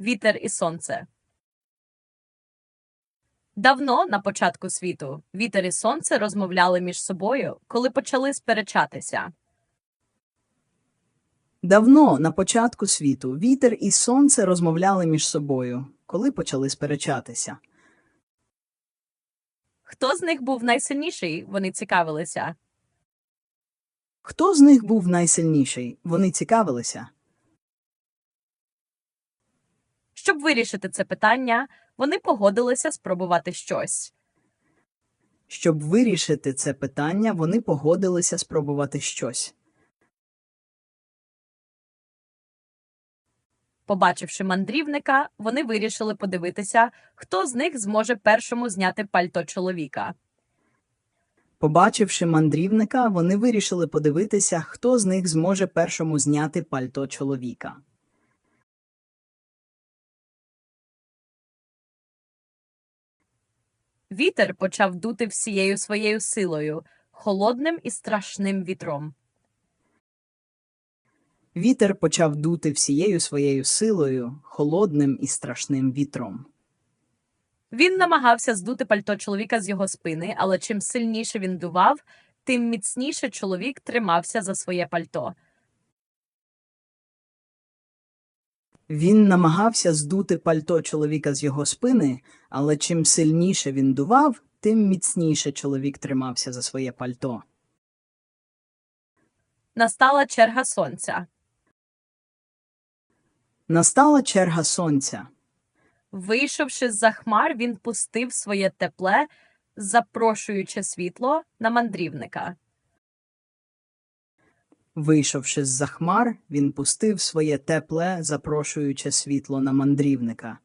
Вітер і сонце. Давно на початку світу вітер і сонце розмовляли між собою, коли почали сперечатися. Давно, на початку світу, вітер і сонце розмовляли між собою, коли почали сперечатися. Хто з них був найсильніший? Вони цікавилися. Хто з них був найсильніший? Вони цікавилися. Щоб вирішити це питання, вони погодилися спробувати щось. Щоб вирішити це питання, вони погодилися спробувати щось. Побачивши мандрівника, вони вирішили подивитися, хто з них зможе першому зняти пальто чоловіка. Побачивши мандрівника, вони вирішили подивитися, хто з них зможе першому зняти пальто чоловіка. Вітер почав дути всією своєю силою, холодним і страшним вітром. Вітер почав дути всією своєю силою, холодним і страшним вітром. Він намагався здути пальто чоловіка з його спини, але чим сильніше він дував, тим міцніше чоловік тримався за своє пальто. Він намагався здути пальто чоловіка з його спини, але чим сильніше він дував, тим міцніше чоловік тримався за своє пальто. Настала черга сонця. Настала черга сонця. Вийшовши з-за хмар, він пустив своє тепле, запрошуючи світло на мандрівника. Вийшовши з-за хмар, він пустив своє тепле, запрошуюче світло на мандрівника.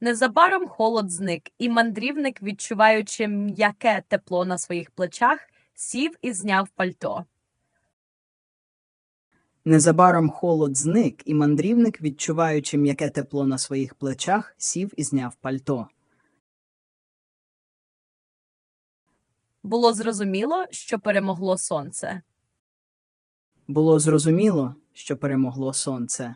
Незабаром холод зник, і мандрівник, відчуваючи м'яке тепло на своїх плечах, сів і зняв пальто. Незабаром холод зник, і мандрівник, відчуваючи м'яке тепло на своїх плечах, сів і зняв пальто. Було зрозуміло, що перемогло сонце. Було зрозуміло, що перемогло сонце.